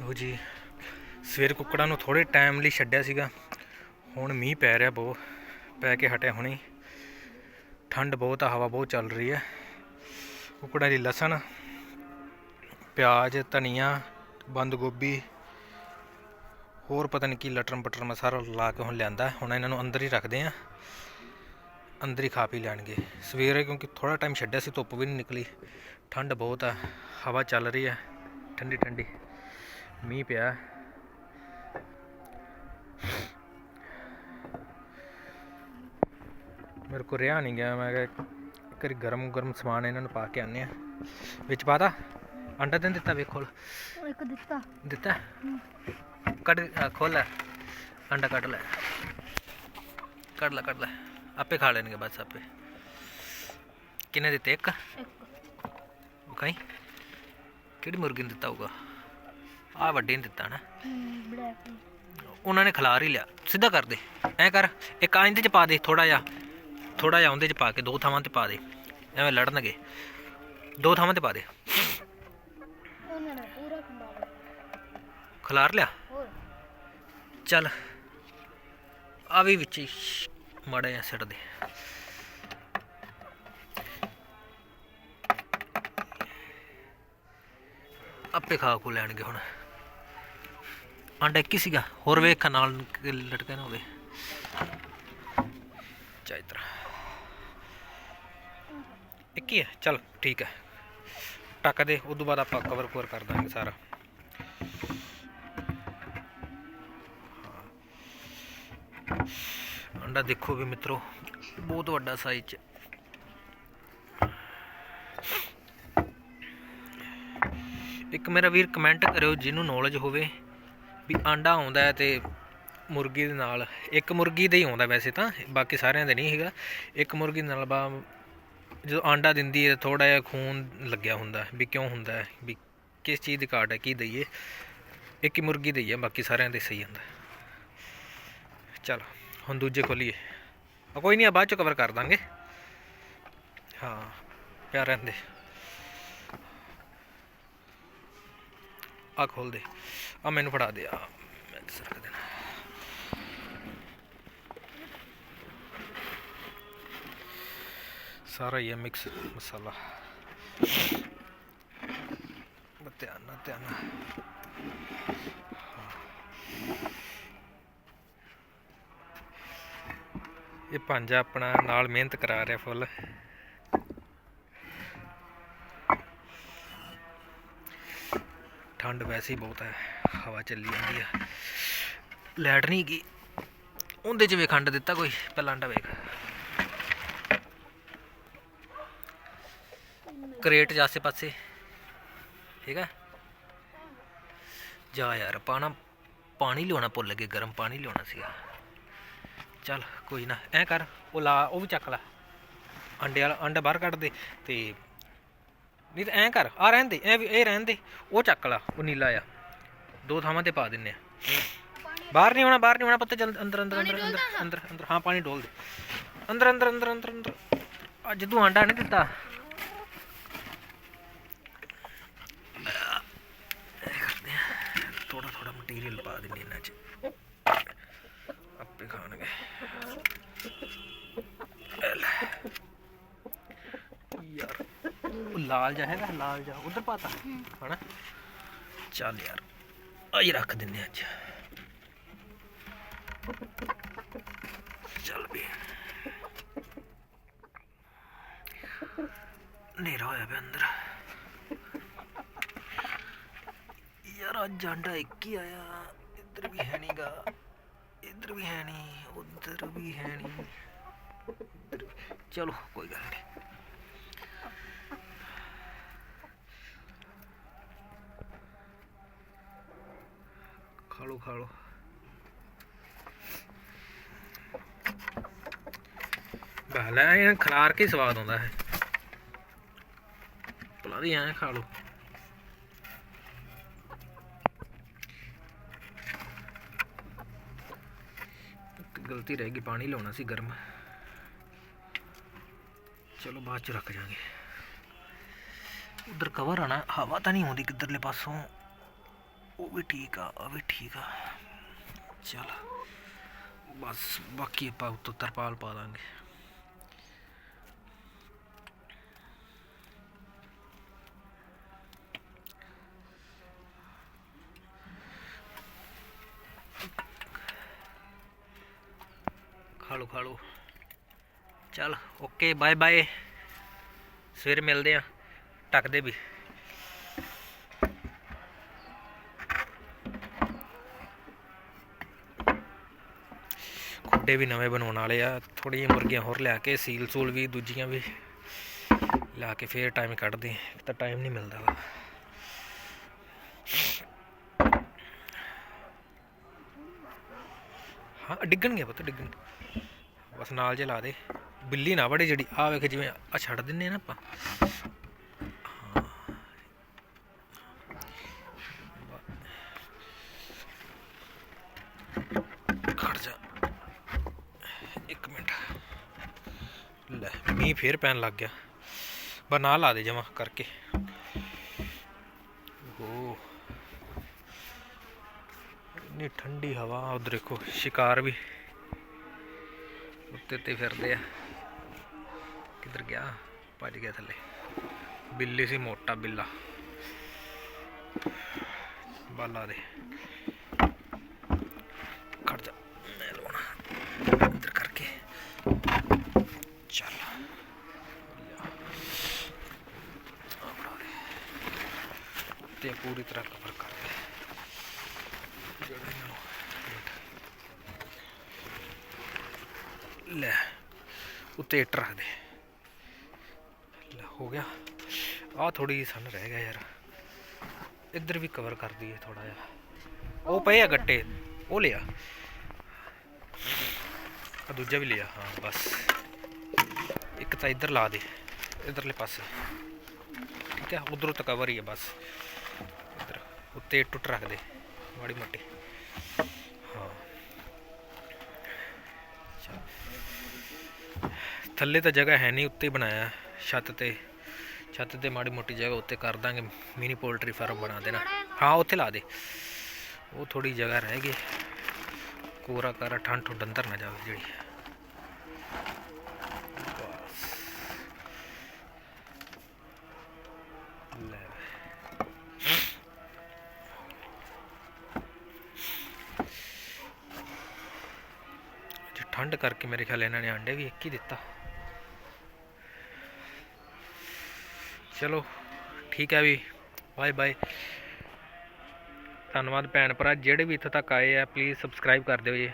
ਲੋ ਜੀ ਸਵੇਰ ਕੁੱਕੜਾਂ ਨੂੰ ਥੋੜੇ ਟਾਈਮ ਲਈ ਛੱਡਿਆ ਸੀਗਾ। ਹੁਣ ਮੀਂਹ ਪੈ ਰਿਹਾ ਬਹੁਤ ਪੈ ਕੇ ਹਟਿਆ ਹੁਣੀ। ਠੰਡ ਬਹੁਤ ਆ ਹਵਾ ਬਹੁਤ ਚੱਲ ਰਹੀ ਹੈ। ਕੁੱਕੜਾਂ ਦੀ ਲਸਣ ਪਿਆਜ਼ ਧਨੀਆ ਬੰਦ ਗੋਭੀ ਹੋਰ ਪਤਾ ਨਹੀਂ ਕੀ ਲਟਰਮ ਪਟਰਮ ਆ, ਸਾਰਾ ਲਾ ਕੇ ਹੁਣ ਲਿਆਂਦਾ। ਹੁਣ ਇਹਨਾਂ ਨੂੰ ਅੰਦਰ ਹੀ ਰੱਖਦੇ ਆ ਅੰਦਰ ਹੀ ਖਾ ਪੀ ਲੈਣਗੇ। ਸਵੇਰੇ ਕਿਉਂਕਿ ਥੋੜਾ ਟਾਈਮ ਛੱਡਿਆ ਸੀ ਧੁੱਪ ਵੀ ਨਹੀਂ ਨਿਕਲੀ। ਠੰਡ ਬਹੁਤ ਆ ਹਵਾ ਚੱਲ ਰਹੀ ਹੈ। ਠੰਡੀ ਠੰਡੀ। ਮੀਂਹ ਪਿਆ। ਮੇਰੇ ਕੋ ਰਿਹਾ ਨਹੀਂ ਗਿਆ ਮੈਂ ਕਿਹਾ ਇੱਕ ਵਾਰੀ ਗਰਮ ਗਰਮ ਸਮਾਨ ਇਹਨਾਂ ਨੂੰ ਪਾ ਕੇ ਆਨੇ ਆ ਵਿੱਚ ਪਾਤਾ ਅੰਡਾ ਤਾਂ ਨੀ ਦਿੱਤਾ ਵੇਖੋ ਇੱਕ ਦਿੱਤਾ। ਦਿੱਤਾ? ਕੱਢ ਖੋਲ ਲੈ। ਅੰਡਾ ਕੱਢ ਲੈ। ਕੱਢ ਲੈ ਕੱਢ ਲੈ। ਆਪੇ ਖਾ ਲੈਣਗੇ ਬਸ ਆਪੇ। ਕਿੰਨੇ ਦਿੱਤੇ? ਇੱਕ? ਇੱਕ। ਉਕਾਈ ਕਿਹੜੀ ਮੁਰਗੀ ਨੂੰ ਦਿੱਤਾ ਹੋਊਗਾ? ਆ ਵੱਡੇ ਨੇ ਦਿੱਤਾ ਨਾ। ਬਲੈਕ ਉਹਨਾਂ ਨੇ ਖਿਲਾਰ ਹੀ ਲਿਆ। ਸਿੱਧਾ ਕਰ ਦੇ। ਐ ਕਰ ਇੱਕ ਆ ਚ ਪਾ ਦੇ ਥੋੜਾ ਜਿਹਾ। ਥੋੜਾ ਜਿਹਾ ਉਹਦੇ ਚ ਪਾ ਕੇ ਦੋ ਥਾਵਾਂ ਤੇ ਪਾ ਦੇ। ਐਵੇਂ ਲੜਨਗੇ। ਦੋ ਥਾਵਾਂ ਤੇ ਪਾ ਦੇ। ਉਹਨਾਂ ਨੇ ਪੂਰਾ ਖੰਡਾ ਖਿਲਾਰ ਲਿਆ? ਚੱਲ। ਆ ਵੀ ਵਿੱਚ ਮਾੜਾ ਜਿਹਾ ਸਿੱਟ ਦੇ। ਆਪੇ ਖਾ ਕੋ ਲੈਣਗੇ ਹੁਣ। ਅੰਡਾ ਇੱਕ ਹੀ ਸੀਗਾ। ਹੋਰ ਵੇਖ ਨਾਲ ਕਿ ਹੋਵੇ। ਚਾਹੀ ਇੱਕ ਹੀ ਹੈ ਚੱਲ ਠੀਕ ਹੈ ਟੱਕ ਦੇ ਉਦੋਂ ਬਾਅਦ ਆਪਾਂ ਕਵਰ ਕਵਰ ਕਰ ਦਾਂਗੇ ਸਾਰਾ। ਅੰਡਾ ਦੇਖੋ ਵੀ ਮਿੱਤਰੋ, ਬਹੁਤ ਵੱਡਾ ਸਾਈਜ਼ ਚ। ਇੱਕ ਮੇਰਾ ਵੀਰ ਕਮੈਂਟ ਕਰਿਓ, ਜਿਹਨੂੰ ਨੌਲੇਜ ਹੋਵੇ। ਵੀ ਆਂਡਾ ਆਉਂਦਾ ਹੈ ਤੇ ਮੁਰਗੀ ਦੇ ਨਾਲ, ਇੱਕ ਮੁਰਗੀ ਦਾ ਹੀ ਆਉਂਦਾ ਵੈਸੇ ਤਾਂ, ਬਾਕੀ ਸਾਰਿਆਂ ਦੇ ਨਹੀਂ ਹੈਗਾ। ਇੱਕ ਮੁਰਗੀ ਦੇ ਨਾਲ ਬਾ, ਜਦੋਂ ਆਂਡਾ ਦਿੰਦੀ ਹੈ ਥੋੜਾ ਜਿਹਾ ਖੂਨ ਲੱਗਿਆ ਹੁੰਦਾ ਵੀ ਕਿਉਂ ਹੁੰਦਾ ਹੈ, ਵੀ ਕਿਸ ਚੀਜ਼ ਦੀ ਘਾਟ ਹੈ, ਕੀ ਦਈਏ। ਇੱਕ ਹੀ ਮੁਰਗੀ ਦਈਏ ਬਾਕੀ ਸਾਰਿਆਂ ਦੇ ਸਹੀ ਹੁੰਦਾ ਚਲ, ਹੁਣ ਦੂਜੇ ਖੋਲੀਏ। ਕੋਈ ਨਹੀਂ, ਆ ਬਾਅਦ ਚ ਕਵਰ ਕਰ ਦਾਂਗੇ। ਹਾਂ ਪਿਆ ਰਹਿੰਦੇ ਆ ਖੋਲ ਦੇ। ਆ ਮੈਨੂੰ ਫੜਾ ਦੇ, ਆ ਮੈਂ ਸਰਕ ਦੇਣਾ। ਸਾਰਾ ਹੀ ਹੈ ਮਿਕਸ ਮਸਾਲਾ। ਧਿਆਨ ਨਾਲ ਧਿਆਨ। ਇਹ ਭਾਂਜਾ ਆਪਣਾ ਨਾਲ ਮਿਹਨਤ ਕਰਾ ਰਿਹਾ ਫੁੱਲ। ਠੰਡ ਵੈਸੇ ਹੀ ਬਹੁਤ ਹੈ, ਹਵਾ ਚੱਲੀ ਜਾਂਦੀ ਹੈ ਲੈਟ ਨਹੀਂ ਗਈ ਉਹਦੇ ਚ ਵੇ ਖੰਡ ਦਿੱਤਾ ਕੋਈ, ਪਹਿਲਾਂ ਅੰਡਾ ਵੇਖ। ਕਰੇਟ ਜਾਸੇ ਪਾਸੇ ਠੀਕ ਹੈ? ਜਾ ਯਾਰ, ਪਾਣਾ, ਪਾਣੀ ਲਿਆਉਣਾ ਭੁੱਲ ਗਏ, ਗਰਮ ਪਾਣੀ ਲਿਆਉਣਾ ਸੀਗਾ। ਚੱਲ, ਕੋਈ ਨਾ, ਐ ਕਰ, ਉਹ ਲਾ, ਉਹ ਵੀ ਚੱਕ ਲੈ। ਅੰਡੇ ਵਾਲਾ, ਅੰਡਾ ਬਾਹਰ ਕੱਢ ਦੇ ਤੇ ਨਹੀਂ ਤਾਂ ਐ ਕਰ ਆ ਰਹਿਣ ਦੇ ਐ ਵੀ ਇਹ ਰਹਿਣ ਦੇ ਉਹ ਚੱਕ ਲਾ ਉਹ ਨੀਲਾ ਆ। ਦੋ ਥਾਵਾਂ ਤੇ ਪਾ ਦਿੰਨੇ ਆ। ਬਾਹਰ ਨਹੀਂ ਹੋਣਾ ਬਾਹਰ ਨਹੀਂ ਹੋਣਾ ਪਤਾ ਚੱਲ ਅੰਦਰ ਅੰਦਰ ਅੰਦਰ ਅੰਦਰ ਅੰਦਰ ਹਾਂ ਪਾਣੀ ਡੋਲ ਦੇ। ਅੰਦਰ ਅੰਦਰ ਅੰਦਰ ਅੰਦਰ ਅੰਦਰ। ਅੱਜ ਤੂੰ ਆਂਡਾ ਨਹੀਂ ਦਿੱਤਾ। ਥੋੜਾ ਥੋੜਾ ਮਟੀਰੀਅਲ ਪਾ ਦਿੰਨੇ ਇਹਨਾਂ 'ਚ। ਆਪੇ ਖਾਣਗੇ। ਇਹ ਲੈ। ਯਾਰ। ਉਹ ਲਾਲ ਜਿਹਾ ਹੈਗਾ, ਲਾਲ ਜਿਹਾ, ਉਧਰ ਪਾਤਾ ਹਨਾ? ਚੱਲ ਯਾਰ ਆਈ ਰੱਖ ਦਿੰਨੇ ਅੱਜ। ਚੱਲ ਵੀ। ਨੇਰਾ ਹੋਇਆ ਪਿਆ ਅੰਦਰ। ਯਾਰ ਅੱਜ ਆਂਡਾ ਇੱਕ ਹੀ ਆਇਆ। ਇੱਧਰ ਵੀ ਹੈ ਨਹੀਂਗਾ ਇੱਧਰ ਵੀ ਹੈ ਨਹੀਂ ਉੱਧਰ ਵੀ ਹੈ ਨਹੀਂ ਚਲੋ, ਕੋਈ ਗੱਲ ਨਹੀਂ ਖਾ ਲਓ ਖਾ ਲਓ ਬਾਲਾ ਇਹ ਖਲਾਰ ਕੇ ਸਵਾਦ ਆਉਂਦਾ ਹੈ ਭਲਾ ਦੀ ਐਂ ਖਾ ਲਓ। ਗਲਤੀ ਰਹਿ ਗਈ, ਪਾਣੀ ਲਾਉਣਾ ਸੀ ਗਰਮ। ਚਲੋ ਬਾਅਦ ਚ ਰੱਖ ਜਾਾਂਗੇ। ਉਧਰ ਕਵਰ ਆਣਾ ਹਵਾ ਤਾਂ ਨਹੀਂ ਆਉਂਦੀ ਕਿੱਧਰਲੇ ਪਾਸੋਂ। ਉਹ ਵੀ ਠੀਕ ਆ, ਉਹ ਵੀ ਠੀਕ ਆ। ਚਲ, ਬਸ ਬਾਕੀ ਆਪਾਂ ਉੱਤੋਂ ਤਰਪਾਲ ਪਾ ਦਾਂਗੇ। ਖਾ ਲਓ ਖਾ ਲਓ। ਚਲ, ਓਕੇ ਬਾਏ ਬਾਏ ਸਵੇਰ ਮਿਲਦੇ ਆ। ਟੱਕਦੇ ਵੀ। ਖੁੱਡੇ ਵੀ ਨਵੇਂ ਬਣਾਉਣ ਵਾਲੇ ਆ। ਥੋੜ੍ਹੀਆਂ ਮੁਰਗੀਆਂ ਹੋਰ ਲਿਆ ਕੇ, ਸੀਲ ਸੂਲ ਵੀ, ਦੂਜੀਆਂ ਵੀ ਲਾ ਕੇ ਫੇਰ ਟਾਈਮ ਕੱਢਦੇ ਤਾਂ ਟਾਈਮ ਨਹੀਂ ਮਿਲਦਾ ਵਾ। ਹਾਂ ਡਿੱਗਣਗੇ ਪੁੱਤ, ਡਿੱਗਣ। ਬਸ ਨਾਲ ਜੇ ਲਾ ਦੇ। ਬਿੱਲੀ ਨਾ ਵੜੇ ਜਿਹੜੀ ਆ ਵੇਖ ਜਿਵੇਂ ਆ ਛੱਡ ਦਿੰਨੇ ਆ ਨਾ ਆਪਾਂ। ਮੀਂਹ ਫੇਰ ਪੈਣ ਲੱਗ ਗਿਆ। ਬਸ ਲਾ ਦੇ ਜਮਾ ਕਰਕੇ। ਓ ਇੰਨੀ ਠੰਡੀ ਹਵਾ, ਉਧਰ ਦੇਖੋ, ਸ਼ਿਕਾਰ ਵੀ। ਉੱਤੇ ਤੇ ਫਿਰਦੇ ਆ। ਕਿੱਧਰ ਗਿਆ? ਭੱਜ ਗਿਆ ਥੱਲੇ। ਬਿੱਲੀ ਸੀ ਮੋਟਾ ਬਿੱਲਾ। ਬਾਲਾ ਦੇ। ਦੇ। ਤੇ ਪੂਰੀ ਤਰ੍ਹਾਂ ਕਵਰ ਕਰ ਲੈ, ਉੱਤੇ ਇੱਟ ਰੱਖ ਦੇ। ਲੈ, ਹੋ ਗਿਆ। ਆ ਥੋੜੀ ਜਿਹੀ ਸਨ ਰਹਿ ਗਿਆ ਯਾਰ। ਇੱਧਰ ਵੀ ਕਵਰ ਕਰ ਦਈਏ ਥੋੜਾ ਜਿਹਾ। ਉਹ ਪਏ ਆ ਗੱਟੇ। ਉਹ ਲਿਆ। ਆ ਦੂਜਾ ਵੀ ਲਿਆ, ਹਾਂ, ਬਸ। ਇੱਕ ਤਾਂ ਇੱਧਰ ਲਾ ਦੇ, ਇੱਧਰਲੇ ਪਾਸੇ। ਠੀਕ ਹੈ, ਉਧਰੋਂ ਤਾਂ ਕਵਰ ਹੀ ਹੈ ਬਸ। ਉੱਤੇ ਟੁੱਟ ਰੱਖਦੇ, ਮਾੜੀ ਮੋਟੀ। ਹਾਂ। ਥੱਲੇ ਤਾਂ ਜਗ੍ਹਾ ਹੈ ਨਹੀਂ, ਉੱਤੇ ਬਣਾਇਆ। ਛੱਤ ਤੇ ਛੱਤ ਤੇ ਮਾੜੀ ਮੋਟੀ ਜਗ੍ਹਾ ਉੱਤੇ ਕਰ ਦਾਂਗੇ ਮਿਨੀ ਪੋਲਟਰੀ ਫਾਰਮ ਬਣਾ ਦੇਣਾ। ਹਾਂ, ਉੱਥੇ ਲਾ ਦੇ। ਉਹ ਥੋੜੀ ਜਗ੍ਹਾ ਰਹਿ ਗਈ। ਕੋਰਾ ਕਾਰਾ ਠੰਡ ਠੁੰਡ ਅੰਦਰ ਨਾ ਜਾਵੇ ਜਿਹੜੀ। ਠੰਡ ਕਰਕੇ ਮੇਰੇ ਖਿਆਲ ਇਹਨਾਂ ਨੇ ਆਂਡੇ ਵੀ ਇੱਕ ਹੀ ਦਿੱਤਾ। ਚਲੋ, ਠੀਕ ਹੈ ਵੀ ਬਾਏ ਬਾਏ ਧੰਨਵਾਦ ਭੈਣ ਭਰਾ, ਜਿਹੜੇ ਵੀ ਇੱਥੇ ਤੱਕ ਆਏ ਆ ਪਲੀਜ਼ ਸਬਸਕ੍ਰਾਈਬ ਕਰ ਦਿਓ ਜੀ।